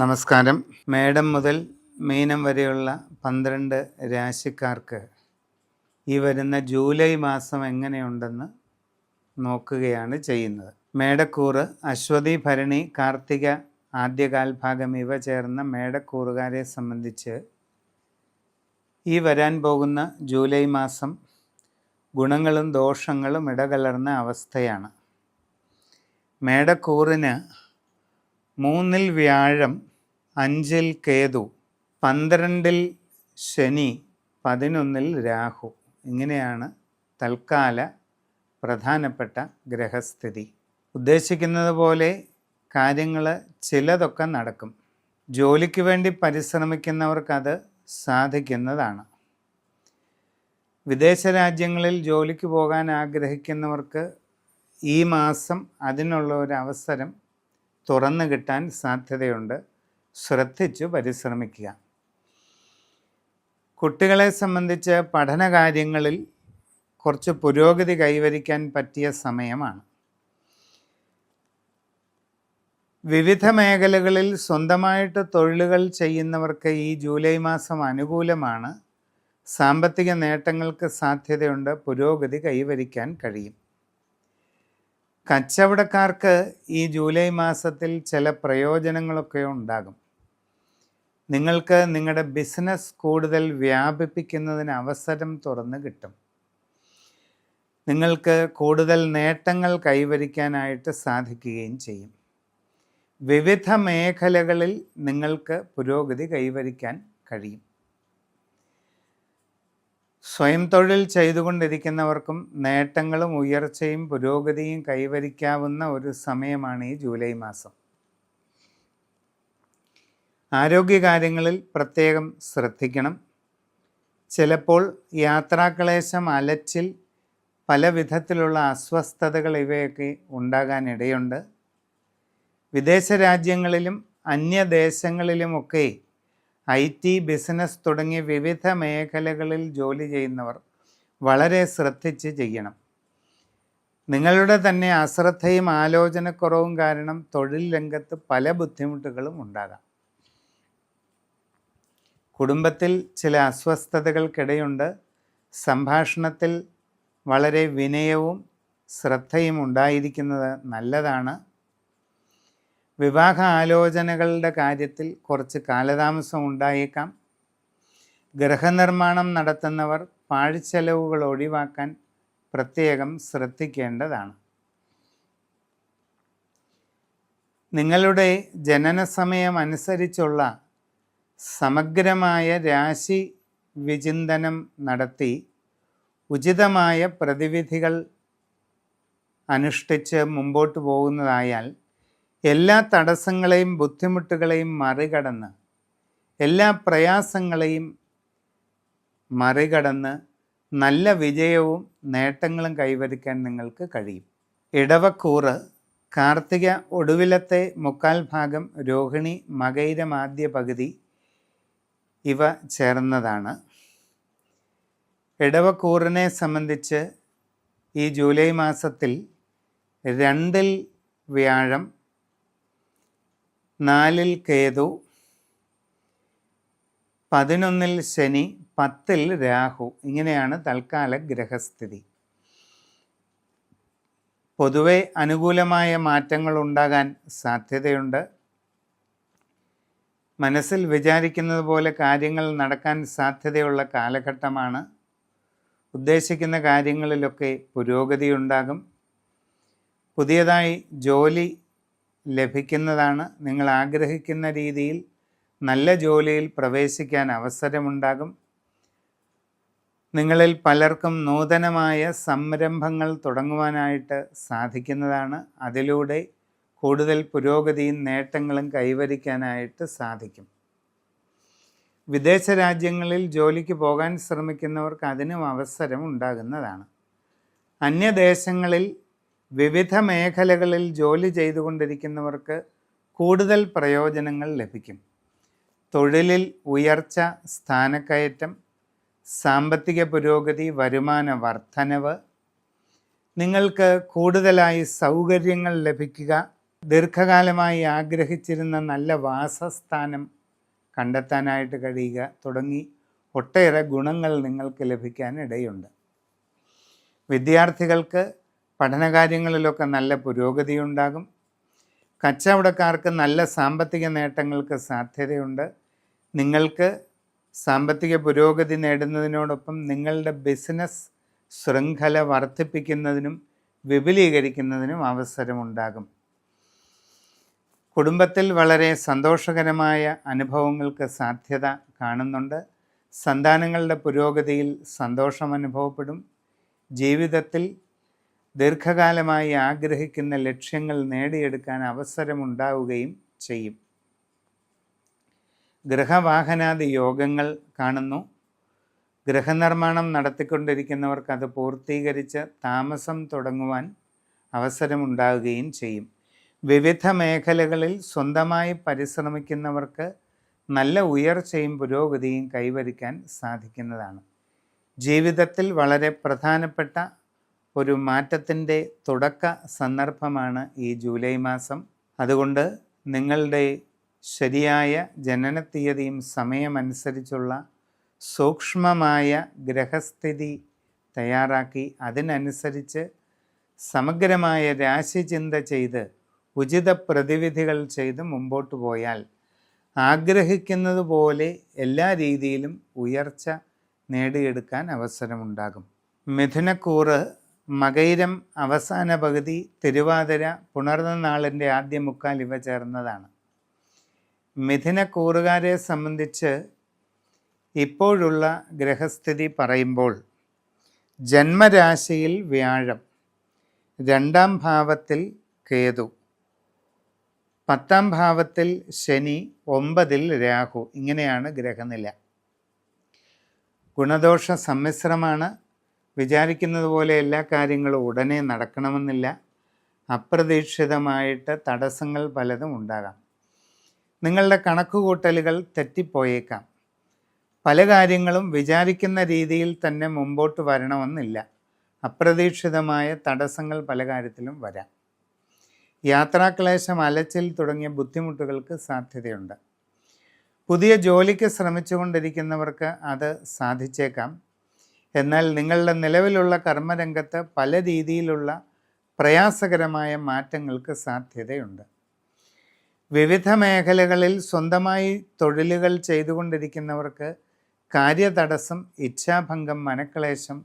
നമസ്കാരം. മേടം മുതൽ മീനം വരെയുള്ള പന്ത്രണ്ട് രാശിക്കാർക്ക് ഈ വരുന്ന ജൂലൈ മാസം എങ്ങനെയുണ്ടെന്ന് നോക്കുകയാണ് ചെയ്യുന്നത്. മേടക്കൂറ് അശ്വതി ഭരണി കാർത്തിക ആദ്യകാൽഭാഗം ഇവ ചേർന്ന മേടക്കൂറുകാരെ സംബന്ധിച്ച് ഈ വരാൻ പോകുന്ന ജൂലൈ മാസം ഗുണങ്ങളും ദോഷങ്ങളും ഇടകലർന്ന അവസ്ഥയാണ്. മേടക്കൂറിന് മൂന്നിൽ വ്യാഴം അഞ്ചിൽ കേതു പന്ത്രണ്ടിൽ ശനി പതിനൊന്നിൽ രാഹു. ഇങ്ങനെയാണ് തൽക്കാല പ്രധാനപ്പെട്ട ഗ്രഹസ്ഥിതി. ഉദ്ദേശിക്കുന്നത് പോലെ കാര്യങ്ങൾ ചിലതൊക്കെ നടക്കും. ജോലിക്ക് വേണ്ടി പരിശ്രമിക്കുന്നവർക്കത് സാധിക്കുന്നതാണ്. വിദേശ രാജ്യങ്ങളിൽ ജോലിക്ക് പോകാൻ ആഗ്രഹിക്കുന്നവർക്ക് ഈ മാസം അതിനുള്ള ഒരു അവസരം തുറന്നു കിട്ടാൻ സാധ്യതയുണ്ട്. ശ്രദ്ധിച്ചു പരിശ്രമിക്കുക. കുട്ടികളെ സംബന്ധിച്ച് പഠനകാര്യങ്ങളിൽ കുറച്ച് പുരോഗതി കൈവരിക്കാൻ പറ്റിയ സമയമാണ്. വിവിധ മേഖലകളിൽ സ്വന്തമായിട്ട് തൊഴിലുകൾ ചെയ്യുന്നവർക്ക് ഈ ജൂലൈ മാസം അനുകൂലമാണ്. സാമ്പത്തിക നേട്ടങ്ങൾക്ക് സാധ്യതയുണ്ട് പുരോഗതി കൈവരിക്കാൻ കഴിയും. കച്ചവടക്കാർക്ക് ഈ ജൂലൈ മാസത്തിൽ ചില പ്രയോജനങ്ങളൊക്കെ ഉണ്ടാകും. നിങ്ങൾക്ക് നിങ്ങളുടെ ബിസിനസ് കൂടുതൽ വ്യാപിപ്പിക്കുന്നതിന് അവസരം തുറന്ന് കിട്ടും. നിങ്ങൾക്ക് കൂടുതൽ നേട്ടങ്ങൾ കൈവരിക്കാനായിട്ട് സാധിക്കുകയും ചെയ്യും. വിവിധ മേഖലകളിൽ നിങ്ങൾക്ക് പുരോഗതി കൈവരിക്കാൻ കഴിയും. സ്വയം തൊഴിൽ ചെയ്തുകൊണ്ടിരിക്കുന്നവർക്കും നേട്ടങ്ങളും ഉയർച്ചയും പുരോഗതിയും കൈവരിക്കാവുന്ന ഒരു സമയമാണ് ഈ ജൂലൈ മാസം. ആരോഗ്യകാര്യങ്ങളിൽ പ്രത്യേകം ശ്രദ്ധിക്കണം. ചിലപ്പോൾ യാത്രാക്ലേശം അലച്ചിൽ പല വിധത്തിലുള്ള അസ്വസ്ഥതകൾ ഇവയൊക്കെ ഉണ്ടാകാനിടയുണ്ട്. വിദേശ രാജ്യങ്ങളിലും അന്യദേശങ്ങളിലുമൊക്കെ ഐ ടി ബിസിനസ് തുടങ്ങിയ വിവിധ മേഖലകളിൽ ജോലി ചെയ്യുന്നവർ വളരെ ശ്രദ്ധിച്ച് ചെയ്യണം. നിങ്ങളുടെ തന്നെ അശ്രദ്ധയും ആലോചനക്കുറവും കാരണം തൊഴിൽ രംഗത്ത് പല ബുദ്ധിമുട്ടുകളും ഉണ്ടാകാം. കുടുംബത്തിൽ ചില അസ്വസ്ഥതകൾക്കിടയുണ്ട്. സംഭാഷണത്തിൽ വളരെ വിനയവും ശ്രദ്ധയും ഉണ്ടായിരിക്കുന്നത് നല്ലതാണ്. വിവാഹ ആലോചനകളുടെ കാര്യത്തിൽ കുറച്ച് കാലതാമസം ഉണ്ടായേക്കാം. ഗൃഹനിർമ്മാണം നടത്തുന്നവർ പാഴ്ചെലവുകൾ ഒഴിവാക്കാൻ പ്രത്യേകം ശ്രദ്ധിക്കേണ്ടതാണ്. നിങ്ങളുടെ ജനന സമയം അനുസരിച്ചുള്ള സമഗ്രമായ രാശി വിചിന്തനം നടത്തി ഉചിതമായ പ്രതിവിധികൾ അനുഷ്ഠിച്ച് മുമ്പോട്ട് പോകുന്നതായാൽ എല്ലാ തടസ്സങ്ങളെയും ബുദ്ധിമുട്ടുകളെയും മറികടന്ന് എല്ലാ പ്രയാസങ്ങളെയും മറികടന്ന് നല്ല വിജയവും നേട്ടങ്ങളും കൈവരിക്കാൻ നിങ്ങൾക്ക് കഴിയും. ഇടവക്കൂറ് കാർത്തിക ഒടുവിലത്തെ മുക്കാൽ ഭാഗം രോഹിണി മകൈരമാദ്യ പകുതി ഇവ ചേർന്നതാണ്. ഇടവക്കൂറിനെ സംബന്ധിച്ച് ഈ ജൂലൈ മാസത്തിൽ രണ്ടിൽ വ്യാഴം നാലിൽ കേതു പതിനൊന്നിൽ ശനി പത്തിൽ രാഹു. ഇങ്ങനെയാണ് തൽക്കാല ഗ്രഹസ്ഥിതി. പൊതുവെ അനുകൂലമായ മാറ്റങ്ങൾ ഉണ്ടാകാൻ സാധ്യതയുണ്ട്. മനസ്സിൽ വിചാരിക്കുന്നത് പോലെ കാര്യങ്ങൾ നടക്കാൻ സാധ്യതയുള്ള കാലഘട്ടമാണ്. ഉദ്ദേശിക്കുന്ന കാര്യങ്ങളിലൊക്കെ പുരോഗതി ഉണ്ടാകും. പുതിയതായി ജോലി ലഭിക്കുന്നതാണ് നിങ്ങൾ ആഗ്രഹിക്കുന്ന രീതിയിൽ നല്ല ജോലിയിൽ പ്രവേശിക്കാൻ അവസരമുണ്ടാകും. നിങ്ങളിൽ പലർക്കും നൂതനമായ സംരംഭങ്ങൾ തുടങ്ങുവാനായിട്ട് സാധിക്കുന്നതാണ്. അതിലൂടെ കൂടുതൽ പുരോഗതിയും നേട്ടങ്ങളും കൈവരിക്കാനായിട്ട് സാധിക്കും. വിദേശ രാജ്യങ്ങളിൽ ജോലിക്ക് പോകാൻ ശ്രമിക്കുന്നവർക്ക് അതിനും അവസരം ഉണ്ടാകുന്നതാണ്. അന്യദേശങ്ങളിൽ വിവിധ മേഖലകളിൽ ജോലി ചെയ്തുകൊണ്ടിരിക്കുന്നവർക്ക് കൂടുതൽ പ്രയോജനങ്ങൾ ലഭിക്കും. തൊഴിലിൽ ഉയർച്ച സ്ഥാനക്കയറ്റം സാമ്പത്തിക പുരോഗതി വരുമാന വർധനവ് നിങ്ങൾക്ക് കൂടുതലായി സൗകര്യങ്ങൾ ലഭിക്കുക ദീർഘകാലമായി ആഗ്രഹിച്ചിരുന്ന നല്ല വാസസ്ഥാനം കണ്ടെത്താനായിട്ട് കഴിയുക തുടങ്ങി ഒട്ടേറെ ഗുണങ്ങൾ നിങ്ങൾക്ക് ലഭിക്കാൻ ഇടയുണ്ട്. വിദ്യാർത്ഥികൾക്ക് പഠനകാര്യങ്ങളിലൊക്കെ നല്ല പുരോഗതിയുണ്ടാകും. കച്ചവടക്കാർക്ക് നല്ല സാമ്പത്തിക നേട്ടങ്ങൾക്ക് സാധ്യതയുണ്ട്. നിങ്ങൾക്ക് സാമ്പത്തിക പുരോഗതി നേടുന്നതിനോടൊപ്പം നിങ്ങളുടെ ബിസിനസ് ശൃംഖല വർദ്ധിപ്പിക്കുന്നതിനും വിപുലീകരിക്കുന്നതിനും അവസരമുണ്ടാകും. കുടുംബത്തിൽ വളരെ സന്തോഷകരമായ അനുഭവങ്ങൾക്ക് സാധ്യത കാണുന്നുണ്ട്. സന്താനങ്ങളുടെ പുരോഗതിയിൽ സന്തോഷം അനുഭവപ്പെടും. ജീവിതത്തിൽ ദീർഘകാലമായി ആഗ്രഹിക്കുന്ന ലക്ഷ്യങ്ങൾ നേടിയെടുക്കാൻ അവസരമുണ്ടാവുകയും ചെയ്യും. ഗൃഹവാഹനാദി യോഗങ്ങൾ കാണുന്നു. ഗൃഹനിർമ്മാണം നടത്തിക്കൊണ്ടിരിക്കുന്നവർക്ക് അത് പൂർത്തീകരിച്ച് താമസം തുടങ്ങുവാൻ അവസരമുണ്ടാവുകയും ചെയ്യും. വിവിധ മേഖലകളിൽ സ്വന്തമായി പരിശ്രമിക്കുന്നവർക്ക് നല്ല ഉയർച്ചയും പുരോഗതിയും കൈവരിക്കാൻ സാധിക്കുന്നതാണ്. ജീവിതത്തിൽ വളരെ പ്രധാനപ്പെട്ട ഒരു മാറ്റത്തിന്റെ തുടക്ക സന്ദർഭമാണ് ഈ ജൂലൈ മാസം. അതുകൊണ്ട് നിങ്ങളുടെ ശരിയായ ജനനത്തീയതിയും സമയമനുസരിച്ചുള്ള സൂക്ഷ്മമായ ഗ്രഹസ്ഥിതി തയ്യാറാക്കി അതിനനുസരിച്ച് സമഗ്രമായ രാശിചിന്ത ചെയ്ത് ഉചിത പ്രതിവിധികൾ ചെയ്ത് മുമ്പോട്ട് പോയാൽ ആഗ്രഹിക്കുന്നത് പോലെ എല്ലാ രീതിയിലും ഉയർച്ച നേടിയെടുക്കാൻ അവസരമുണ്ടാകും. മിഥുനക്കൂറ് മകൈരം അവസാന പകുതി തിരുവാതിര പുണർന്ന പുണർന്നാളിന്റെ ആദ്യ മുക്കാൽ ഇവ ചേർന്നതാണ്. മിഥുനക്കൂറുകാരെ സംബന്ധിച്ച് ഇപ്പോഴുള്ള ഗ്രഹസ്ഥിതി പറയുമ്പോൾ ജന്മരാശിയിൽ വ്യാഴം രണ്ടാം ഭാവത്തിൽ കേതു പത്താം ഭാവത്തിൽ ശനി ഒമ്പതിൽ രാഹു. ഇങ്ങനെയാണ് ഗ്രഹനില. ഗുണദോഷ സമ്മിശ്രമാണ്. വിചാരിക്കുന്നത് പോലെ എല്ലാ കാര്യങ്ങളും ഉടനെ നടക്കണമെന്നില്ല. അപ്രതീക്ഷിതമായിട്ട് തടസ്സങ്ങൾ പലതും ഉണ്ടാകാം. നിങ്ങളുടെ കണക്കുകൂട്ടലുകൾ തെറ്റിപ്പോയേക്കാം. പല കാര്യങ്ങളും വിചാരിക്കുന്ന രീതിയിൽ തന്നെ മുമ്പോട്ട് വരണമെന്നില്ല. അപ്രതീക്ഷിതമായ തടസ്സങ്ങൾ പല കാര്യത്തിലും വരാം. യാത്രാക്ലേശം അലച്ചിൽ തുടങ്ങിയ ബുദ്ധിമുട്ടുകൾക്ക് സാധ്യതയുണ്ട്. പുതിയ ജോലിക്ക് ശ്രമിച്ചുകൊണ്ടിരിക്കുന്നവർക്ക് അത് സാധിച്ചേക്കാം. എന്നാൽ നിങ്ങളുടെ നിലവിലുള്ള കർമ്മരംഗത്ത് പല രീതിയിലുള്ള പ്രയാസകരമായ മാറ്റങ്ങൾക്ക് സാധ്യതയുണ്ട്. വിവിധ മേഖലകളിൽ സ്വന്തമായി തൊഴിലുകൾ ചെയ്തുകൊണ്ടിരിക്കുന്നവർക്ക് കാര്യതടസ്സം ഇച്ഛാഭംഗം മനക്ലേശം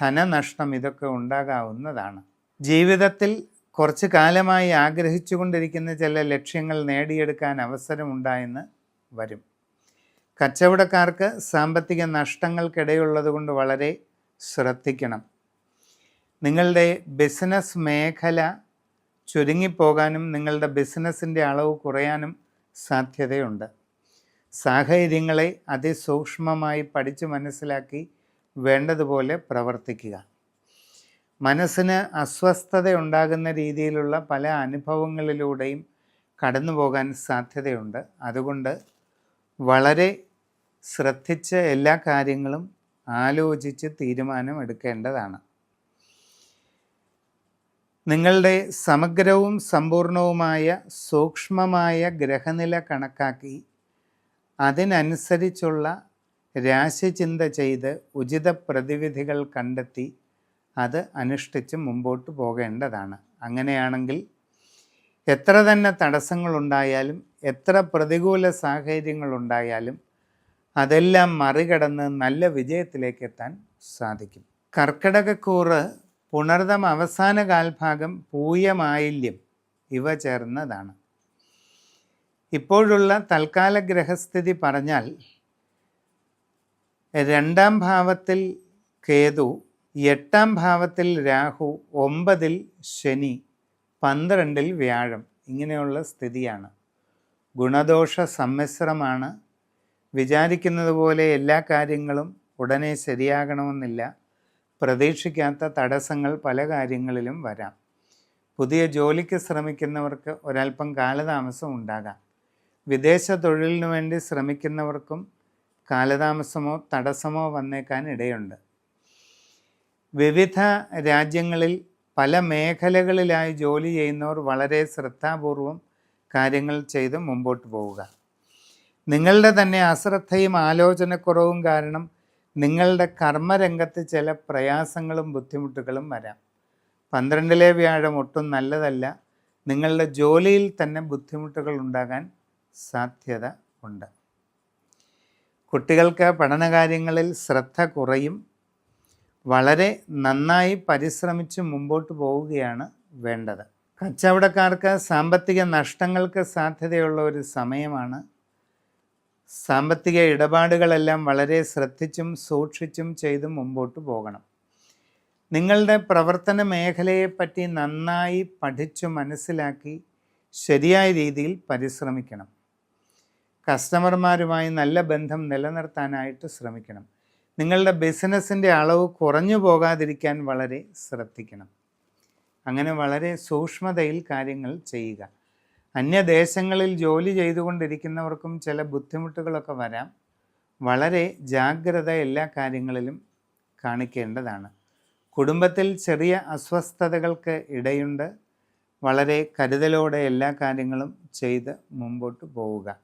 ധനനഷ്ടം ഇതൊക്കെ ഉണ്ടാകാവുന്നതാണ്. ജീവിതത്തിൽ കുറച്ച് കാലമായി ആഗ്രഹിച്ചുകൊണ്ടിരിക്കുന്ന ചില ലക്ഷ്യങ്ങൾ നേടിയെടുക്കാൻ അവസരമുണ്ടായെന്ന് വരും. കച്ചവടക്കാർക്ക് സാമ്പത്തിക നഷ്ടങ്ങൾക്കിടയുള്ളത് കൊണ്ട് വളരെ ശ്രദ്ധിക്കണം. നിങ്ങളുടെ ബിസിനസ് മേഖല ചുരുങ്ങിപ്പോകാനും നിങ്ങളുടെ ബിസിനസ്സിന്റെ അളവ് കുറയാനും സാധ്യതയുണ്ട്. സാഹചര്യങ്ങളെ അതിസൂക്ഷ്മമായി പഠിച്ചു മനസ്സിലാക്കി വേണ്ടതുപോലെ പ്രവർത്തിക്കുക. മനസ്സിന് അസ്വസ്ഥത ഉണ്ടാകുന്ന രീതിയിലുള്ള പല അനുഭവങ്ങളിലൂടെയും കടന്നു പോകാൻ സാധ്യതയുണ്ട്. അതുകൊണ്ട് വളരെ ശ്രദ്ധിച്ച് എല്ലാ കാര്യങ്ങളും ആലോചിച്ച് തീരുമാനം എടുക്കേണ്ടതാണ് നിങ്ങളുടെ സമഗ്രവും സമ്പൂർണവുമായ സൂക്ഷ്മമായ ഗ്രഹനില കണക്കാക്കി അതിനനുസരിച്ചുള്ള രാശിചിന്ത ചെയ്ത് ഉചിത പ്രതിവിധികൾ കണ്ടെത്തി അത് അനുഷ്ഠിച്ച് മുമ്പോട്ട് പോകേണ്ടതാണ്. അങ്ങനെയാണെങ്കിൽ എത്ര തന്നെ തടസ്സങ്ങളുണ്ടായാലും എത്ര പ്രതികൂല സാഹചര്യങ്ങളുണ്ടായാലും അതെല്ലാം മറികടന്ന് നല്ല വിജയത്തിലേക്ക് എത്താൻ സാധിക്കും. കർക്കിടകക്കൂറ് പുണർതം അവസാന കാൽഭാഗം പൂയമായില്യം ഇവ ചേർന്നതാണ്. ഇപ്പോഴുള്ള തൽക്കാല ഗ്രഹസ്ഥിതി പറഞ്ഞാൽ രണ്ടാം ഭാവത്തിൽ കേതു എട്ടാം ഭാവത്തിൽ രാഹു ഒമ്പതിൽ ശനി പന്ത്രണ്ടിൽ വ്യാഴം. ഇങ്ങനെയുള്ള സ്ഥിതിയാണ്. ഗുണദോഷ സമ്മിശ്രമാണ്. വിചാരിക്കുന്നത് പോലെ എല്ലാ കാര്യങ്ങളും ഉടനെ ശരിയാകണമെന്നില്ല. പ്രതീക്ഷിക്കാത്ത തടസ്സങ്ങൾ പല കാര്യങ്ങളിലും വരാം. പുതിയ ജോലിക്ക് ശ്രമിക്കുന്നവർക്ക് ഒരല്പം കാലതാമസം ഉണ്ടാകാം. വിദേശ തൊഴിലിനു വേണ്ടി ശ്രമിക്കുന്നവർക്കും കാലതാമസമോ തടസ്സമോ വന്നേക്കാൻ ഇടയുണ്ട്. വിവിധ രാജ്യങ്ങളിൽ പല മേഖലകളിലായി ജോലി ചെയ്യുന്നവർ വളരെ ശ്രദ്ധാപൂർവം കാര്യങ്ങൾ ചെയ്ത് മുമ്പോട്ട് പോവുക. നിങ്ങളുടെ തന്നെ അശ്രദ്ധയും ആലോചനക്കുറവും കാരണം നിങ്ങളുടെ കർമ്മരംഗത്ത് ചില പ്രയാസങ്ങളും ബുദ്ധിമുട്ടുകളും വരാം. പന്ത്രണ്ടിലെ വ്യാഴം ഒട്ടും നല്ലതല്ല. നിങ്ങളുടെ ജോലിയിൽ തന്നെ ബുദ്ധിമുട്ടുകൾ ഉണ്ടാകാൻ സാധ്യത ഉണ്ട്. കുട്ടികൾക്ക് പഠനകാര്യങ്ങളിൽ ശ്രദ്ധ കുറയും. വളരെ നന്നായി പരിശ്രമിച്ച് മുമ്പോട്ട് പോവുകയാണ് വേണ്ടത്. കച്ചവടക്കാർക്ക് സാമ്പത്തിക നഷ്ടങ്ങൾക്ക് സാധ്യതയുള്ള ഒരു സമയമാണ്. സാമ്പത്തിക ഇടപാടുകളെല്ലാം വളരെ ശ്രദ്ധിച്ചും സൂക്ഷിച്ചും ചെയ്ത് മുമ്പോട്ട് പോകണം. നിങ്ങളുടെ പ്രവർത്തന മേഖലയെപ്പറ്റി നന്നായി പഠിച്ചു മനസ്സിലാക്കി ശരിയായ രീതിയിൽ പരിശ്രമിക്കണം. കസ്റ്റമർമാരുമായി നല്ല ബന്ധം നിലനിർത്താനായിട്ട് ശ്രമിക്കണം. നിങ്ങളുടെ ബിസിനസ്സിന്റെ അളവ് കുറഞ്ഞു പോകാതിരിക്കാൻ വളരെ ശ്രദ്ധിക്കണം. അങ്ങനെ വളരെ സൂക്ഷ്മതയിൽ കാര്യങ്ങൾ ചെയ്യുക. അന്യദേശങ്ങളിൽ ജോലി ചെയ്തുകൊണ്ടിരിക്കുന്നവർക്കും ചില ബുദ്ധിമുട്ടുകളൊക്കെ വരാം. വളരെ ജാഗ്രത എല്ലാ കാര്യങ്ങളിലും കാണിക്കേണ്ടതാണ്. കുടുംബത്തിൽ ചെറിയ അസ്വസ്ഥതകൾക്ക് ഇടയുണ്ട്. വളരെ കരുതലോടെ എല്ലാ കാര്യങ്ങളും ചെയ്ത് മുമ്പോട്ട് പോവുക.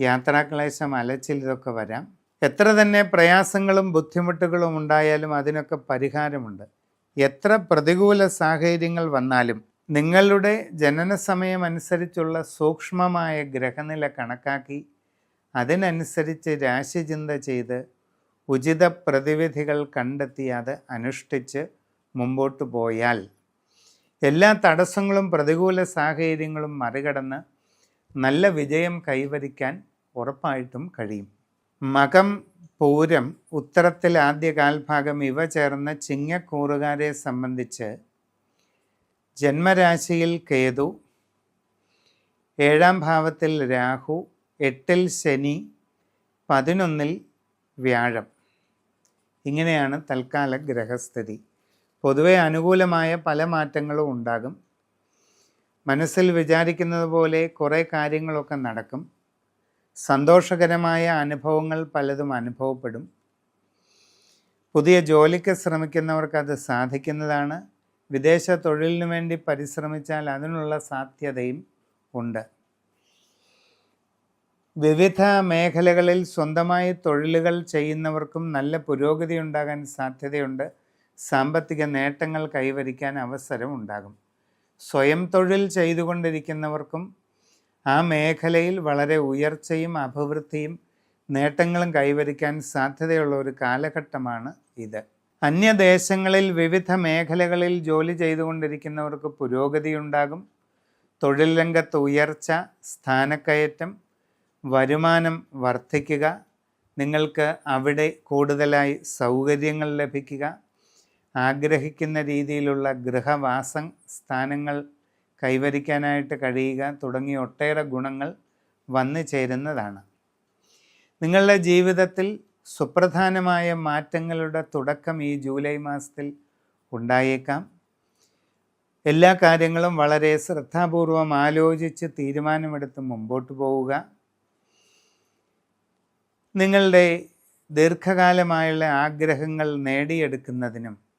യാത്രാക്ലേശം അലച്ചിൽ ഇതൊക്കെ വരാം. എത്ര തന്നെ പ്രയാസങ്ങളും ബുദ്ധിമുട്ടുകളും ഉണ്ടായാലും അതിനൊക്കെ പരിഹാരമുണ്ട്. എത്ര പ്രതികൂല സാഹചര്യങ്ങൾ വന്നാലും നിങ്ങളുടെ ജനന സമയമനുസരിച്ചുള്ള സൂക്ഷ്മമായ ഗ്രഹനില കണക്കാക്കി അതിനനുസരിച്ച് രാശിചിന്ത ചെയ്ത് ഉചിത പ്രതിവിധികൾ കണ്ടെത്തി അത് അനുഷ്ഠിച്ച് മുമ്പോട്ട് പോയാൽ എല്ലാ തടസ്സങ്ങളും പ്രതികൂല സാഹചര്യങ്ങളും മറികടന്ന് നല്ല വിജയം കൈവരിക്കാൻ ഉറപ്പായിട്ടും കഴിയും. മകം പൂരം ഉത്തരത്തിൽ ആദ്യ കാൽഭാഗം ഇവ ചേർന്ന ചിങ്ങക്കൂറുകാരെ സംബന്ധിച്ച് ജന്മരാശിയിൽ കേതു ഏഴാം ഭാവത്തിൽ രാഹു എട്ടിൽ ശനി പതിനൊന്നിൽ വ്യാഴം. ഇങ്ങനെയാണ് തൽക്കാല ഗ്രഹസ്ഥിതി. പൊതുവെ അനുകൂലമായ പല മാറ്റങ്ങളും ഉണ്ടാകും. മനസ്സിൽ വിചാരിക്കുന്നത് പോലെ കുറേ കാര്യങ്ങളൊക്കെ നടക്കും. സന്തോഷകരമായ അനുഭവങ്ങൾ പലതും അനുഭവപ്പെടും. പുതിയ ജോലിക്ക് ശ്രമിക്കുന്നവർക്ക് അത് സാധിക്കുന്നതാണ്. വിദേശ തൊഴിലിനു വേണ്ടി പരിശ്രമിച്ചാൽ അതിനുള്ള സാധ്യതയും ഉണ്ട്. വിവിധ മേഖലകളിൽ സ്വന്തമായി തൊഴിലുകൾ ചെയ്യുന്നവർക്കും നല്ല പുരോഗതി ഉണ്ടാകാൻ സാധ്യതയുണ്ട്. സാമ്പത്തിക നേട്ടങ്ങൾ കൈവരിക്കാൻ അവസരം ഉണ്ടാകും. സ്വയം തൊഴിൽ ചെയ്തുകൊണ്ടിരിക്കുന്നവർക്കും ആ മേഖലയിൽ വളരെ ഉയർച്ചയും അഭിവൃദ്ധിയും നേട്ടങ്ങളും കൈവരിക്കാൻ സാധ്യതയുള്ള ഒരു കാലഘട്ടമാണ് ഇത്. അന്യദേശങ്ങളിൽ വിവിധ മേഖലകളിൽ ജോലി ചെയ്തുകൊണ്ടിരിക്കുന്നവർക്ക് പുരോഗതി ഉണ്ടാകും തൊഴിൽ രംഗത്ത് ഉയർച്ച സ്ഥാനക്കയറ്റം വരുമാനം വർദ്ധിക്കുക നിങ്ങൾക്ക് അവിടെ കൂടുതലായി സൗകര്യങ്ങൾ ലഭിക്കുക ആഗ്രഹിക്കുന്ന രീതിയിലുള്ള ഗൃഹവാസ സ്ഥാനങ്ങൾ കൈവരിക്കാനായിട്ട് കഴിയുക തുടങ്ങിയ ഒട്ടേറെ ഗുണങ്ങൾ വന്നു ചേരുന്നതാണ്. നിങ്ങളുടെ ജീവിതത്തിൽ സുപ്രധാനമായ മാറ്റങ്ങളുടെ തുടക്കം ഈ ജൂലൈ മാസത്തിൽ ഉണ്ടായേക്കാം. എല്ലാ കാര്യങ്ങളും വളരെ ശ്രദ്ധാപൂർവം ആലോചിച്ച് തീരുമാനമെടുത്ത് മുമ്പോട്ട് പോവുക. നിങ്ങളുടെ ദീർഘകാലമായുള്ള ആഗ്രഹങ്ങൾ നേടിയെടുക്കുന്നതിനും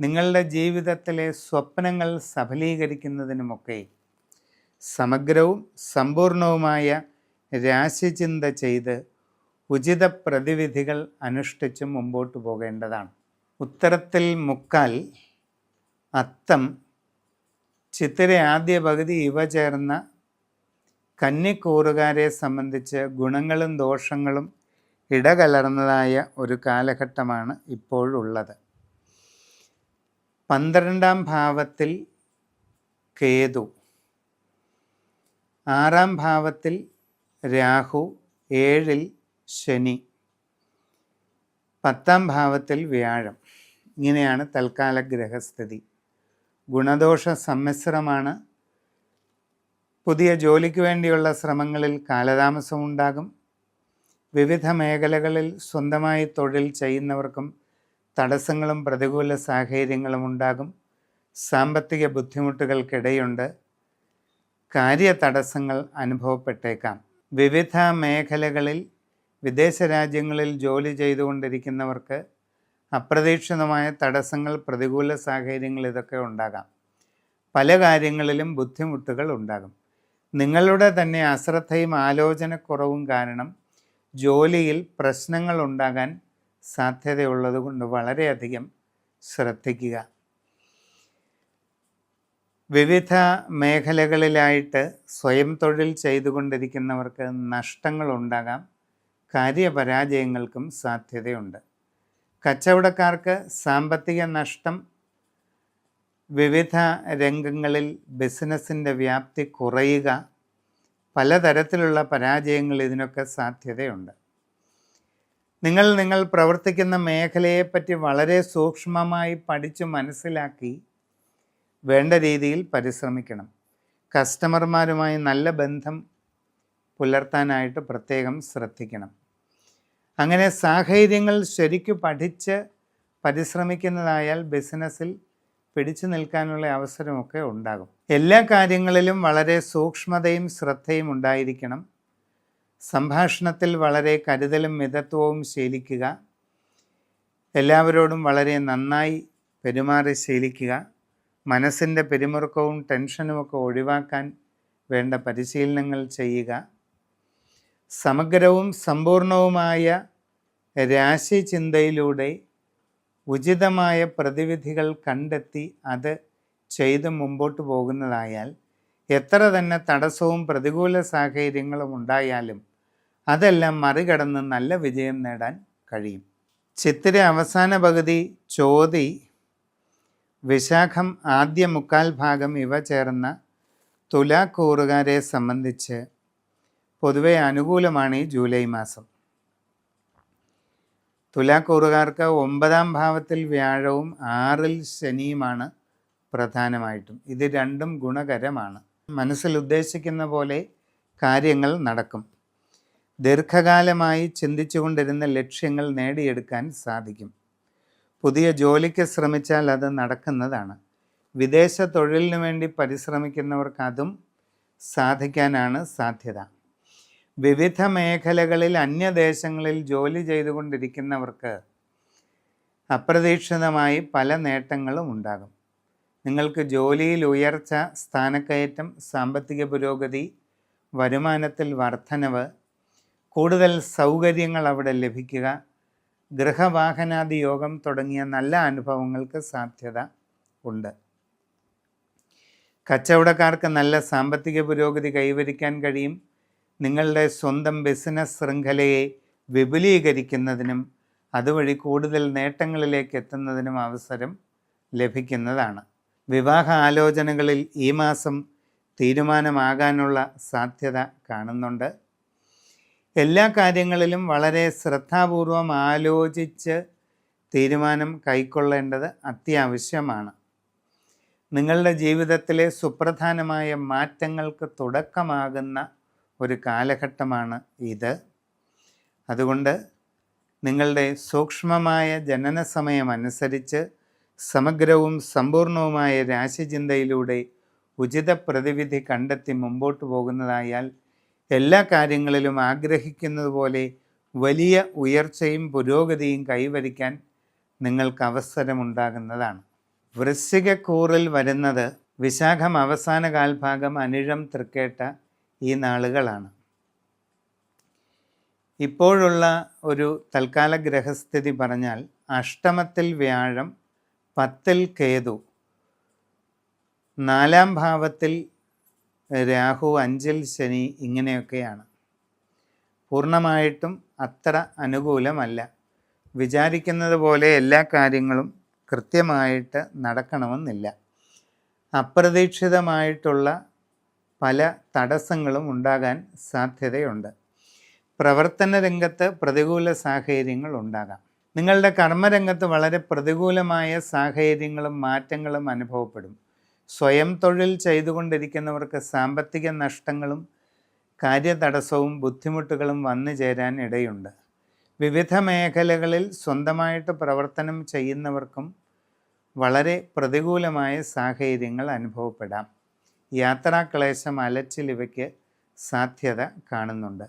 നിങ്ങളുടെ ജീവിതത്തിലെ സ്വപ്നങ്ങൾ സഫലീകരിക്കുന്നതിനുമൊക്കെ സമഗ്രവും സമ്പൂർണവുമായ രാശിചിന്ത ചെയ്ത് ഉചിത പ്രതിവിധികൾ അനുഷ്ഠിച്ച് മുമ്പോട്ട് പോകേണ്ടതാണ്. ഉത്തരത്തിൽ മുക്കാൽ അത്തം ചിത്തിര ആദ്യ പകുതി ഇവ ചേർന്ന കന്നിക്കൂറുകാരെ സംബന്ധിച്ച് ഗുണങ്ങളും ദോഷങ്ങളും ഇടകലർന്നതായ ഒരു കാലഘട്ടമാണ് ഇപ്പോഴുള്ളത്. പന്ത്രണ്ടാം ഭാവത്തിൽ കേതു. ആറാം ഭാവത്തിൽ രാഹു. ഏഴിൽ ശനി. പത്താം ഭാവത്തിൽ വ്യാഴം. ഇങ്ങനെയാണ് തൽക്കാല ഗ്രഹസ്ഥിതി. ഗുണദോഷ സമ്മിശ്രമാണ്. പുതിയ ജോലിക്ക് വേണ്ടിയുള്ള ശ്രമങ്ങളിൽ കാലതാമസമുണ്ടാകും. വിവിധ മേഖലകളിൽ സ്വന്തമായി തൊഴിൽ ചെയ്യുന്നവർക്കും തടസ്സങ്ങളും പ്രതികൂല സാഹചര്യങ്ങളും ഉണ്ടാകും. സാമ്പത്തിക ബുദ്ധിമുട്ടുകൾക്കിടയുണ്ട്. കാര്യ തടസ്സങ്ങൾ അനുഭവപ്പെട്ടേക്കാം. വിവിധ മേഖലകളിൽ വിദേശ രാജ്യങ്ങളിൽ ജോലി ചെയ്തുകൊണ്ടിരിക്കുന്നവർക്ക് അപ്രതീക്ഷിതമായ തടസ്സങ്ങൾ പ്രതികൂല സാഹചര്യങ്ങൾ ഇതൊക്കെ ഉണ്ടാകാം. പല കാര്യങ്ങളിലും ബുദ്ധിമുട്ടുകൾ ഉണ്ടാകും. നിങ്ങളുടെ തന്നെ അശ്രദ്ധയും ആലോചനക്കുറവും കാരണം ജോലിയിൽ പ്രശ്നങ്ങൾ ഉണ്ടാകാൻ സാധ്യതയുള്ളത് കൊണ്ട് വളരെയധികം ശ്രദ്ധിക്കുക. വിവിധ മേഖലകളിലായിട്ട് സ്വയം തൊഴിൽ ചെയ്തുകൊണ്ടിരിക്കുന്നവർക്ക് നഷ്ടങ്ങൾ ഉണ്ടാകാം കാര്യപരാജയങ്ങൾക്കും സാധ്യതയുണ്ട്. കച്ചവടക്കാർക്ക് സാമ്പത്തിക നഷ്ടം വിവിധ രംഗങ്ങളിൽ ബിസിനസ്സിന്റെ വ്യാപ്തി കുറയുക പലതരത്തിലുള്ള പരാജയങ്ങൾ ഇതിനൊക്കെ സാധ്യതയുണ്ട്. നിങ്ങൾ നിങ്ങൾ പ്രവർത്തിക്കുന്ന മേഖലയെപ്പറ്റി വളരെ സൂക്ഷ്മമായി പഠിച്ച് മനസ്സിലാക്കി വേണ്ട രീതിയിൽ പരിശ്രമിക്കണം. കസ്റ്റമർമാരുമായി നല്ല ബന്ധം പുലർത്താനായിട്ട് പ്രത്യേകം ശ്രദ്ധിക്കണം. അങ്ങനെ സാഹചര്യങ്ങൾ ശരിക്കു പഠിച്ച് പരിശ്രമിക്കുന്നതായാൽ ബിസിനസ്സിൽ പിടിച്ചു നിൽക്കാനുള്ള അവസരമൊക്കെ ഉണ്ടാകും. എല്ലാ കാര്യങ്ങളിലും വളരെ സൂക്ഷ്മതയും ശ്രദ്ധയും ഉണ്ടായിരിക്കണം. സംഭാഷണത്തിൽ വളരെ കരുതലും മിതത്വവും ശീലിക്കുക. എല്ലാവരോടും വളരെ നന്നായി പെരുമാറി ശീലിക്കുക. മനസ്സിന്റെ പിരിമുറുക്കവും ടെൻഷനുമൊക്കെ ഒഴിവാക്കാൻ വേണ്ട പരിശീലനങ്ങൾ ചെയ്യുക. സമഗ്രവും സമ്പൂർണവുമായ രാശി ചിന്തയിലൂടെ ഉചിതമായ പ്രതിവിധികൾ കണ്ടെത്തി അത് ചെയ്ത് മുമ്പോട്ട് പോകുന്നതായാൽ എത്ര തന്നെ തടസ്സവും പ്രതികൂല സാഹചര്യങ്ങളും ഉണ്ടായാലും അതെല്ലാം മറികടന്ന് നല്ല വിജയം നേടാൻ കഴിയും. ചിത്തിര അവസാന പകുതി ചോതി വിശാഖം ആദ്യ മുക്കാൽ ഭാഗം ഇവ ചേർന്ന തുലാക്കൂറുകാരെ സംബന്ധിച്ച് പൊതുവെ അനുകൂലമാണ് ഈ ജൂലൈ മാസം. തുലാക്കൂറുകാർക്ക് ഒമ്പതാം ഭാവത്തിൽ വ്യാഴവും ആറിൽ ശനിയുമാണ് പ്രധാനമായിട്ടും. ഇത് രണ്ടും ഗുണകരമാണ്. മനസ്സിൽ ഉദ്ദേശിക്കുന്ന പോലെ കാര്യങ്ങൾ നടക്കും. ദീർഘകാലമായി ചിന്തിച്ചുകൊണ്ടിരുന്ന ലക്ഷ്യങ്ങൾ നേടിയെടുക്കാൻ സാധിക്കും. പുതിയ ജോലിക്ക് ശ്രമിച്ചാൽ അത് നടക്കുന്നതാണ്. വിദേശ തൊഴിലിനു വേണ്ടി പരിശ്രമിക്കുന്നവർക്ക് അതും സാധിക്കാനാണ് സാധ്യത. വിവിധ മേഖലകളിൽ അന്യദേശങ്ങളിൽ ജോലി ചെയ്തുകൊണ്ടിരിക്കുന്നവർക്ക് അപ്രതീക്ഷിതമായി പല നേട്ടങ്ങളും ഉണ്ടാകും. നിങ്ങൾക്ക് ജോലിയിൽ ഉയർച്ച സ്ഥാനക്കയറ്റം സാമ്പത്തിക പുരോഗതി വരുമാനത്തിൽ വർധനവ് കൂടുതൽ സൗകര്യങ്ങൾ അവിടെ ലഭിക്കുക. ഗൃഹവാഹനാദി യോഗം തുടങ്ങിയ നല്ല അനുഭവങ്ങൾക്ക് സാധ്യത ഉണ്ട്. കച്ചവടക്കാർക്ക് നല്ല സാമ്പത്തിക പുരോഗതി കൈവരിക്കാൻ കഴിയും. നിങ്ങളുടെ സ്വന്തം ബിസിനസ് ശൃംഖലയെ വിപുലീകരിക്കുന്നതിനും അതുവഴി കൂടുതൽ നേട്ടങ്ങളിലേക്ക് എത്തുന്നതിനും അവസരം ലഭിക്കുന്നതാണ്. വിവാഹ ആലോചനകളിൽ ഈ മാസം തീരുമാനമാകാനുള്ള സാധ്യത കാണുന്നുണ്ട്. എല്ലാ കാര്യങ്ങളിലും വളരെ ശ്രദ്ധാപൂർവം ആലോചിച്ച് തീരുമാനം കൈക്കൊള്ളേണ്ടത് അത്യാവശ്യമാണ്. നിങ്ങളുടെ ജീവിതത്തിലെ സുപ്രധാനമായ മാറ്റങ്ങൾക്ക് തുടക്കമാകുന്ന ഒരു കാലഘട്ടമാണ് ഇത്. അതുകൊണ്ട് നിങ്ങളുടെ സൂക്ഷ്മമായ ജനന സമയമനുസരിച്ച് സമഗ്രവും സമ്പൂർണവുമായ രാശിചിന്തയിലൂടെ ഉചിത പ്രതിവിധി കണ്ടെത്തി മുമ്പോട്ട് പോകുന്നതായാൽ എല്ലാ കാര്യങ്ങളിലും ആഗ്രഹിക്കുന്നത് പോലെ വലിയ ഉയർച്ചയും പുരോഗതിയും കൈവരിക്കാൻ നിങ്ങൾക്ക് അവസരമുണ്ടാകുന്നതാണ്. വൃശ്ചികക്കൂറിൽ വരുന്നത് വിശാഖം അവസാന കാൽഭാഗം അനിഴം തൃക്കേട്ട ഈ നാളുകളാണ്. ഇപ്പോഴുള്ള ഒരു തൽക്കാല ഗ്രഹസ്ഥിതി പറഞ്ഞാൽ അഷ്ടമത്തിൽ വ്യാഴം പത്തിൽ കേതു നാലാം ഭാവത്തിൽ രാഹു അഞ്ചിൽ ശനി ഇങ്ങനെയൊക്കെയാണ്. പൂർണമായിട്ടും അത്ര അനുകൂലമല്ല. വിചാരിക്കുന്നത് പോലെ എല്ലാ കാര്യങ്ങളും കൃത്യമായിട്ട് നടക്കണമെന്നില്ല. അപ്രതീക്ഷിതമായിട്ടുള്ള പല തടസ്സങ്ങളും ഉണ്ടാകാൻ സാധ്യതയുണ്ട്. പ്രവർത്തന രംഗത്ത് പ്രതികൂല സാഹചര്യങ്ങൾ ഉണ്ടാകാം. നിങ്ങളുടെ കർമ്മരംഗത്ത് വളരെ പ്രതികൂലമായ സാഹചര്യങ്ങളും മാറ്റങ്ങളും അനുഭവപ്പെടും. സ്വയം തൊഴിൽ ചെയ്തുകൊണ്ടിരിക്കുന്നവർക്ക് സാമ്പത്തിക നഷ്ടങ്ങളും കാര്യതടസ്സവും ബുദ്ധിമുട്ടുകളും വന്നു ചേരാൻ ഇടയുണ്ട്. വിവിധ മേഖലകളിൽ സ്വന്തമായിട്ട് പ്രവർത്തനം ചെയ്യുന്നവർക്കും വളരെ പ്രതികൂലമായ സാഹചര്യങ്ങൾ അനുഭവപ്പെടാം. യാത്രാക്ലേശം അലച്ചിൽ ഇവയ്ക്ക് സാധ്യത കാണുന്നുണ്ട്.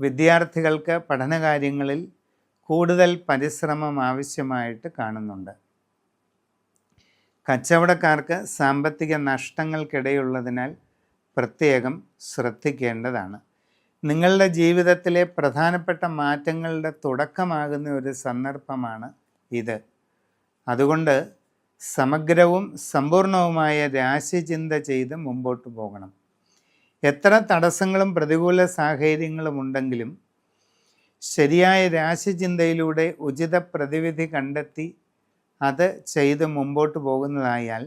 വിദ്യാർത്ഥികൾക്ക് പഠനകാര്യങ്ങളിൽ കൂടുതൽ പരിശ്രമം ആവശ്യമായിട്ട് കാണുന്നുണ്ട്. കച്ചവടക്കാർക്ക് സാമ്പത്തിക നഷ്ടങ്ങൾക്കിടയുള്ളതിനാൽ പ്രത്യേകം ശ്രദ്ധിക്കേണ്ടതാണ്. നിങ്ങളുടെ ജീവിതത്തിലെ പ്രധാനപ്പെട്ട മാറ്റങ്ങളുടെ തുടക്കമാകുന്ന ഒരു സന്ദർഭമാണ് ഇത്. അതുകൊണ്ട് സമഗ്രവും സമ്പൂർണവുമായ രാശിചിന്ത ചെയ്ത് മുമ്പോട്ട് പോകണം. എത്ര തടസ്സങ്ങളും പ്രതികൂല സാഹചര്യങ്ങളും ഉണ്ടെങ്കിലും ശരിയായ രാശിചിന്തയിലൂടെ ഉചിത പ്രതിവിധി കണ്ടെത്തി അത് ചെയ്ത് മുമ്പോട്ട് പോകുന്നതായാൽ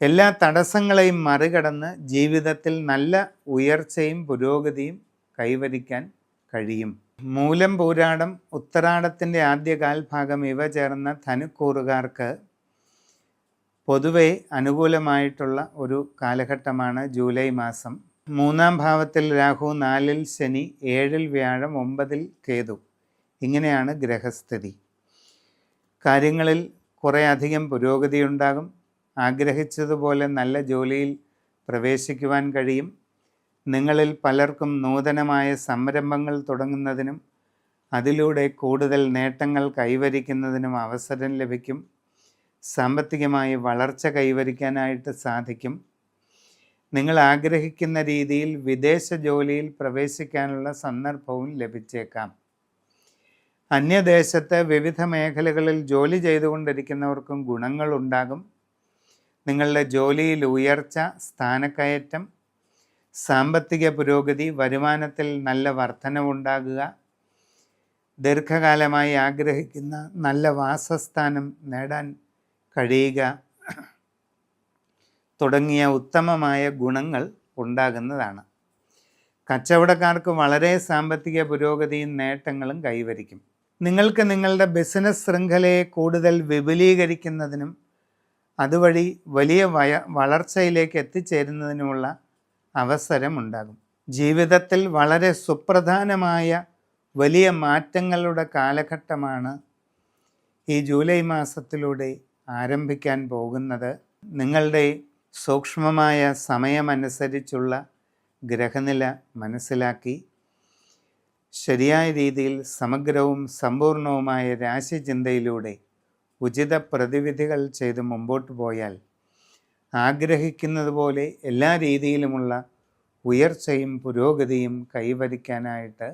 എല്ലാ തടസ്സങ്ങളെയും മറികടന്ന് ജീവിതത്തിൽ നല്ല ഉയർച്ചയും പുരോഗതിയും കൈവരിക്കാൻ കഴിയും. മൂലം പൂരാടം ഉത്തരാടത്തിന്റെ ആദ്യ കാൽഭാഗം ഇവ ചേർന്ന ധനുക്കൂറുകാർക്ക് പൊതുവെ അനുകൂലമായിട്ടുള്ള ഒരു കാലഘട്ടമാണ് ജൂലൈ മാസം. മൂന്നാം ഭാവത്തിൽ രാഹു നാലിൽ ശനി ഏഴിൽ വ്യാഴം ഒമ്പതിൽ കേതു. ഇങ്ങനെയാണ് ഗ്രഹസ്ഥിതി. കാര്യങ്ങളിൽ കുറേ അധികം പുരോഗതി ഉണ്ടാകും ആഗ്രഹിച്ചതുപോലെ നല്ല ജോലിയിൽ പ്രവേശിക്കുവാൻ കഴിയും. നിങ്ങളിൽ പലർക്കും നൂതനമായ സംരംഭങ്ങൾ തുടങ്ങുന്നതിനും അതിലൂടെ കൂടുതൽ നേട്ടങ്ങൾ കൈവരിക്കുന്നതിനും അവസരം ലഭിക്കും. സാമ്പത്തികമായി വളർച്ച കൈവരിക്കാനായിട്ട് സാധിക്കും. നിങ്ങൾ ആഗ്രഹിക്കുന്ന രീതിയിൽ വിദേശ ജോലിയിൽ പ്രവേശിക്കാനുള്ള സന്ദർഭവും ലഭിച്ചേക്കാം. അന്യദേശത്ത് വിവിധ മേഖലകളിൽ ജോലി ചെയ്തുകൊണ്ടിരിക്കുന്നവർക്കും ഗുണങ്ങളുണ്ടാകും. നിങ്ങളുടെ ജോലിയിൽ ഉയർച്ച സ്ഥാനക്കയറ്റം സാമ്പത്തിക പുരോഗതി വരുമാനത്തിൽ നല്ല വർധനവുണ്ടാകുക ദീർഘകാലമായി ആഗ്രഹിക്കുന്ന നല്ല വാസസ്ഥാനം നേടാൻ കഴിയുക തുടങ്ങിയ ഉത്തമമായ ഗുണങ്ങൾ ഉണ്ടാകുന്നതാണ്. കച്ചവടക്കാർക്ക് വളരെ സാമ്പത്തിക പുരോഗതിയും നേട്ടങ്ങളും കൈവരിക്കും. നിങ്ങൾക്ക് നിങ്ങളുടെ ബിസിനസ് ശൃംഖലയെ കൂടുതൽ വിപുലീകരിക്കുന്നതിനും അതുവഴി വലിയ വയ വളർച്ചയിലേക്ക് എത്തിച്ചേരുന്നതിനുമുള്ള അവസരമുണ്ടാകും ജീവിതത്തിൽ വളരെ സുപ്രധാനമായ വലിയ മാറ്റങ്ങളുടെ കാലഘട്ടമാണ് ഈ ജൂലൈ മാസത്തിലൂടെ ആരംഭിക്കാൻ പോകുന്നത്. നിങ്ങളുടെ സൂക്ഷ്മമായ സമയമനുസരിച്ചുള്ള ഗ്രഹനില മനസ്സിലാക്കി ശരിയായ രീതിയിൽ സമഗ്രവും സമ്പൂർണവുമായ രാശിചിന്തയിലൂടെ ഉചിത പ്രതിവിധികൾ ചെയ്ത് മുമ്പോട്ട് പോയാൽ ആഗ്രഹിക്കുന്നതുപോലെ എല്ലാ രീതിയിലുമുള്ള ഉയർച്ചയും പുരോഗതിയും കൈവരിക്കാനായിട്ട്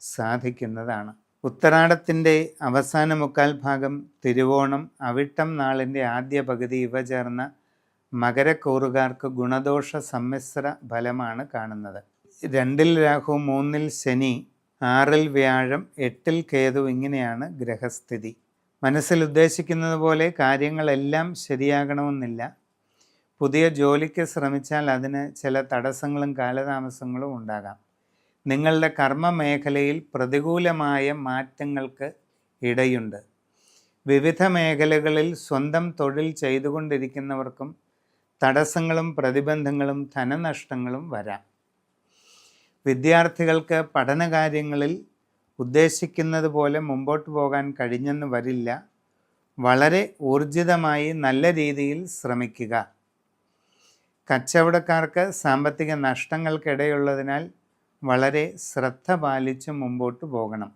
സാധിക്കുന്നതാണ്. ഉത്തരാടത്തിന്റെ അവസാന മുക്കാൽ ഭാഗം തിരുവോണം അവിട്ടം നാളിന്റെ ആദ്യ പകുതി ഇവ ചേർന്ന മകരക്കൂറുകാർക്ക് ഗുണദോഷ സമ്മിശ്ര ഫലമാണ് കാണുന്നത്. രണ്ടിൽ രാഹു മൂന്നിൽ ശനി ആറിൽ വ്യാഴം എട്ടിൽ കേതു ഇങ്ങനെയാണ് ഗ്രഹസ്ഥിതി. മനസ്സിൽ ഉദ്ദേശിക്കുന്നത് പോലെ കാര്യങ്ങളെല്ലാം ശരിയാകണമെന്നില്ല. പുതിയ ജോലിക്ക് ശ്രമിച്ചാൽ അതിന് ചില തടസ്സങ്ങളും കാലതാമസങ്ങളും ഉണ്ടാകാം. നിങ്ങളുടെ കർമ്മ മേഖലയിൽ പ്രതികൂലമായ മാറ്റങ്ങൾക്ക് ഇടയുണ്ട്. വിവിധ മേഖലകളിൽ സ്വന്തം തൊഴിൽ ചെയ്തുകൊണ്ടിരിക്കുന്നവർക്കും തടസ്സങ്ങളും പ്രതിബന്ധങ്ങളും ധനനഷ്ടങ്ങളും വരാം. വിദ്യാർത്ഥികൾക്ക് പഠനകാര്യങ്ങളിൽ ഉദ്ദേശിക്കുന്നത് പോലെ മുമ്പോട്ട് പോകാൻ കഴിഞ്ഞെന്ന് വരില്ല. വളരെ ഊർജിതമായി നല്ല രീതിയിൽ ശ്രമിക്കുക. കച്ചവടക്കാർക്ക് സാമ്പത്തിക നഷ്ടങ്ങൾക്കിടയുള്ളതിനാൽ വളരെ ശ്രദ്ധ പാലിച്ച് മുമ്പോട്ട് പോകണം.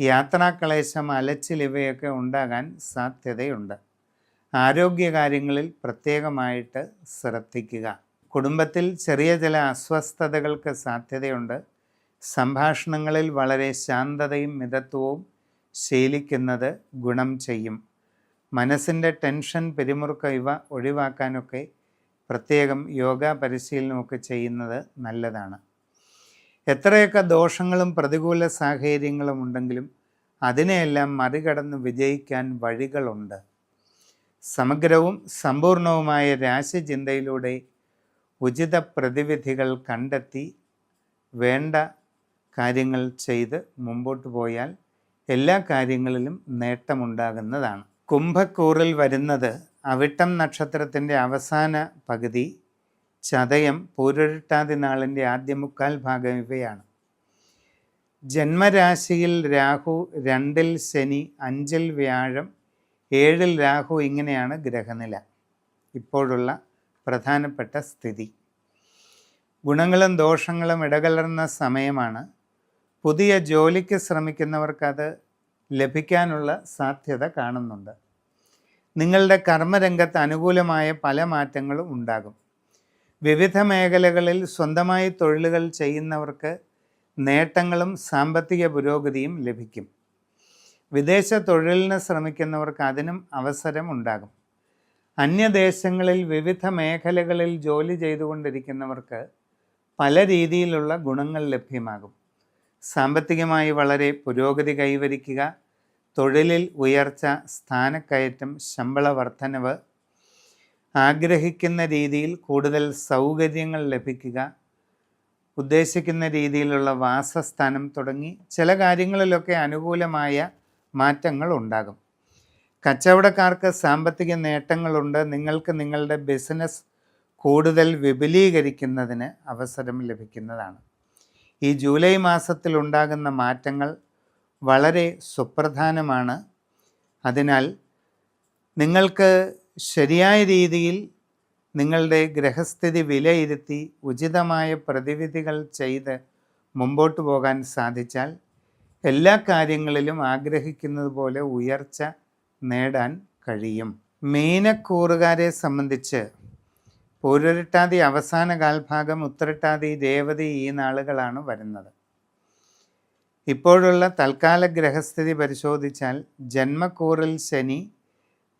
യാത്രാക്ലേശം അലച്ചിൽ ഇവയൊക്കെ ഉണ്ടാകാൻ സാധ്യതയുണ്ട്. ആരോഗ്യകാര്യങ്ങളിൽ പ്രത്യേകമായിട്ട് ശ്രദ്ധിക്കുക. കുടുംബത്തിൽ ചെറിയ ചില അസ്വസ്ഥതകൾക്ക് സാധ്യതയുണ്ട്. സംഭാഷണങ്ങളിൽ വളരെ ശാന്തതയും മിതത്വവും ശീലിക്കുന്നത് ഗുണം ചെയ്യും. മനസ്സിന്റെ ടെൻഷൻ പിരിമുറുക്ക ഇവ ഒഴിവാക്കാനൊക്കെ പ്രത്യേകം യോഗ പരിശീലനമൊക്കെ ചെയ്യുന്നത് നല്ലതാണ്. എത്രയൊക്കെ ദോഷങ്ങളും പ്രതികൂല സാഹചര്യങ്ങളും ഉണ്ടെങ്കിലും അതിനെയെല്ലാം മറികടന്ന് വിജയിക്കാൻ വഴികളുണ്ട്. സമഗ്രവും സമ്പൂർണവുമായ രാശിചിന്തയിലൂടെ ഉചിത പ്രതിവിധികൾ കണ്ടെത്തി വേണ്ട കാര്യങ്ങൾ ചെയ്ത് മുമ്പോട്ട് പോയാൽ എല്ലാ കാര്യങ്ങളിലും നേട്ടമുണ്ടാകുന്നതാണ്. കുംഭക്കൂറിൽ വരുന്നത് അവിട്ടം നക്ഷത്രത്തിന്റെ അവസാന പകുതി ചതയം പൂരൊരുട്ടാതി നാളിന്റെ ആദ്യ മുക്കാൽ ഭാഗം ഇവയാണ്. ജന്മരാശിയിൽ രാഹു രണ്ടിൽ ശനി അഞ്ചിൽ വ്യാഴം ഏഴിൽ രാഹു ഇങ്ങനെയാണ് ഗ്രഹനില. ഇപ്പോഴുള്ള പ്രധാനപ്പെട്ട സ്ഥിതി. ഗുണങ്ങളും ദോഷങ്ങളും ഇടകലർന്ന സമയമാണ്. പുതിയ ജോലിക്ക് ശ്രമിക്കുന്നവർക്കത് ലഭിക്കാനുള്ള സാധ്യത കാണുന്നുണ്ട്. നിങ്ങളുടെ കർമ്മരംഗത്ത് അനുകൂലമായ പല മാറ്റങ്ങളും ഉണ്ടാകും. വിവിധ മേഖലകളിൽ സ്വന്തമായി തൊഴിലുകൾ ചെയ്യുന്നവർക്ക് നേട്ടങ്ങളും സാമ്പത്തിക പുരോഗതിയും ലഭിക്കും. വിദേശ തൊഴിലിന് ശ്രമിക്കുന്നവർക്ക് അതിനും അവസരം ഉണ്ടാകും. അന്യദേശങ്ങളിൽ വിവിധ മേഖലകളിൽ ജോലി ചെയ്തുകൊണ്ടിരിക്കുന്നവർക്ക് പല രീതിയിലുള്ള ഗുണങ്ങൾ ലഭ്യമാകും. സാമ്പത്തികമായി വളരെ പുരോഗതി കൈവരിക്കുക തൊഴിലിൽ ഉയർച്ച സ്ഥാനക്കയറ്റം ശമ്പള വർധനവ് ആഗ്രഹിക്കുന്ന രീതിയിൽ കൂടുതൽ സൗകര്യങ്ങൾ ലഭിക്കുക ഉദ്ദേശിക്കുന്ന രീതിയിലുള്ള വാസസ്ഥാനം തുടങ്ങി ചില കാര്യങ്ങളിലൊക്കെ അനുകൂലമായ മാറ്റങ്ങൾ ഉണ്ടാകും. കച്ചവടക്കാർക്ക് സാമ്പത്തിക നേട്ടങ്ങളുണ്ട്. നിങ്ങൾക്ക് നിങ്ങളുടെ ബിസിനസ് കൂടുതൽ വിപുലീകരിക്കുന്നതിന് അവസരം ലഭിക്കുന്നതാണ്. ഈ ജൂലൈ മാസത്തിൽ ഉണ്ടാകുന്ന മാറ്റങ്ങൾ വളരെ സുപ്രധാനമാണ്. അതിനാൽ നിങ്ങൾക്ക് ശരിയായ രീതിയിൽ നിങ്ങളുടെ ഗ്രഹസ്ഥിതി വിലയിരുത്തി ഉചിതമായ പ്രതിവിധികൾ ചെയ്ത് മുമ്പോട്ട് പോകാൻ സാധിച്ചാൽ എല്ലാ കാര്യങ്ങളിലും ആഗ്രഹിക്കുന്നത് പോലെ ഉയർച്ച നേടാൻ കഴിയും. മീനക്കൂറുകാരെ സംബന്ധിച്ച് പൂരുരുട്ടാതി അവസാന കാൽഭാഗം ഉത്തരട്ടാതി രേവതി ഈ നാളുകളാണ് വരുന്നത്. ഇപ്പോഴുള്ള തൽക്കാല ഗ്രഹസ്ഥിതി പരിശോധിച്ചാൽ ജന്മക്കൂറിൽ ശനി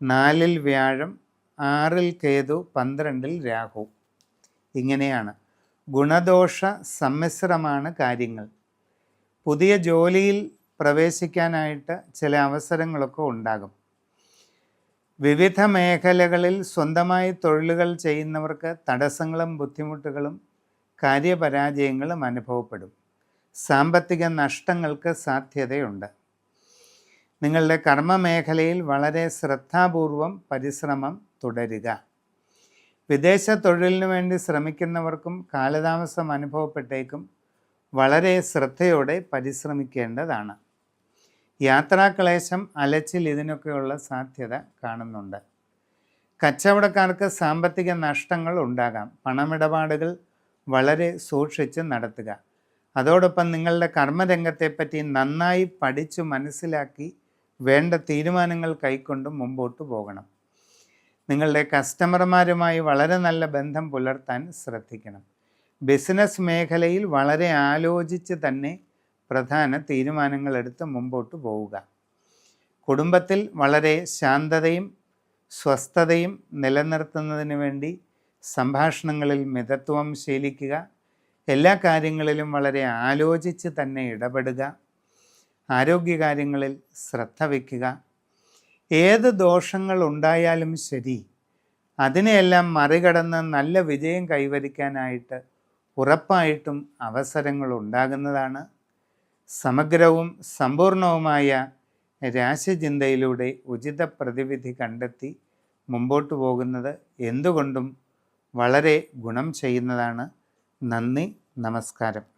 നാലിൽ വ്യാഴം ആറിൽ കേതു പന്ത്രണ്ടിൽ രാഹു. ഇങ്ങനെയാണ്. ഗുണദോഷ സമ്മിശ്രമാണ് കാര്യങ്ങൾ. പുതിയ ജോലിയിൽ പ്രവേശിക്കാനായിട്ട് ചില അവസരങ്ങളൊക്കെ ഉണ്ടാകും. വിവിധ മേഖലകളിൽ സ്വന്തമായി തൊഴിലുകൾ ചെയ്യുന്നവർക്ക് തടസ്സങ്ങളും ബുദ്ധിമുട്ടുകളും കാര്യപരാജയങ്ങളും അനുഭവപ്പെടും. സാമ്പത്തിക നഷ്ടങ്ങൾക്ക് സാധ്യതയുണ്ട്. നിങ്ങളുടെ കർമ്മ മേഖലയിൽ വളരെ ശ്രദ്ധാപൂർവം പരിശ്രമം തുടരുക. വിദേശ തൊഴിലിനു വേണ്ടി ശ്രമിക്കുന്നവർക്കും കാലതാമസം അനുഭവപ്പെട്ടേക്കും വളരെ ശ്രദ്ധയോടെ പരിശ്രമിക്കേണ്ടതാണ്. യാത്രാക്ലേശം അലച്ചിൽ ഇതിനൊക്കെയുള്ള സാധ്യത കാണുന്നുണ്ട്. കച്ചവടക്കാർക്ക് സാമ്പത്തിക നഷ്ടങ്ങൾ ഉണ്ടാകാം. പണമിടപാടുകൾ വളരെ സൂക്ഷിച്ച് നടത്തുക. അതോടൊപ്പം നിങ്ങളുടെ കർമ്മരംഗത്തെപ്പറ്റി നന്നായി പഠിച്ചു മനസ്സിലാക്കി വേണ്ട തീരുമാനങ്ങൾ കൈക്കൊണ്ട് മുമ്പോട്ട് പോകണം. നിങ്ങളുടെ കസ്റ്റമർമാരുമായി വളരെ നല്ല ബന്ധം പുലർത്താൻ ശ്രദ്ധിക്കണം. ബിസിനസ് മേഖലയിൽ വളരെ ആലോചിച്ച് തന്നെ പ്രധാന തീരുമാനങ്ങളെടുത്ത് മുമ്പോട്ട് പോവുക. കുടുംബത്തിൽ വളരെ ശാന്തതയും സ്വസ്ഥതയും നിലനിർത്തുന്നതിന് വേണ്ടി സംഭാഷണങ്ങളിൽ മിതത്വം ശീലിക്കുക. എല്ലാ കാര്യങ്ങളിലും വളരെ ആലോചിച്ച് തന്നെ ഇടപെടുക. ആരോഗ്യകാര്യങ്ങളിൽ ശ്രദ്ധ വയ്ക്കുക. ഏത് ദോഷങ്ങൾ ഉണ്ടായാലും ശരി അതിനെയെല്ലാം മറികടന്ന് നല്ല വിജയം കൈവരിക്കാനായിട്ട് ഉറപ്പായിട്ടും അവസരങ്ങൾ ഉണ്ടാകുന്നതാണ്. സമഗ്രവും സമ്പൂർണവുമായ രാശിചിന്തയിലൂടെ ഉചിത പ്രതിവിധി കണ്ടെത്തി മുമ്പോട്ട് പോകുന്നത് എന്തുകൊണ്ടും വളരെ ഗുണം ചെയ്യുന്നതാണ്. നന്ദി നമസ്കാരം.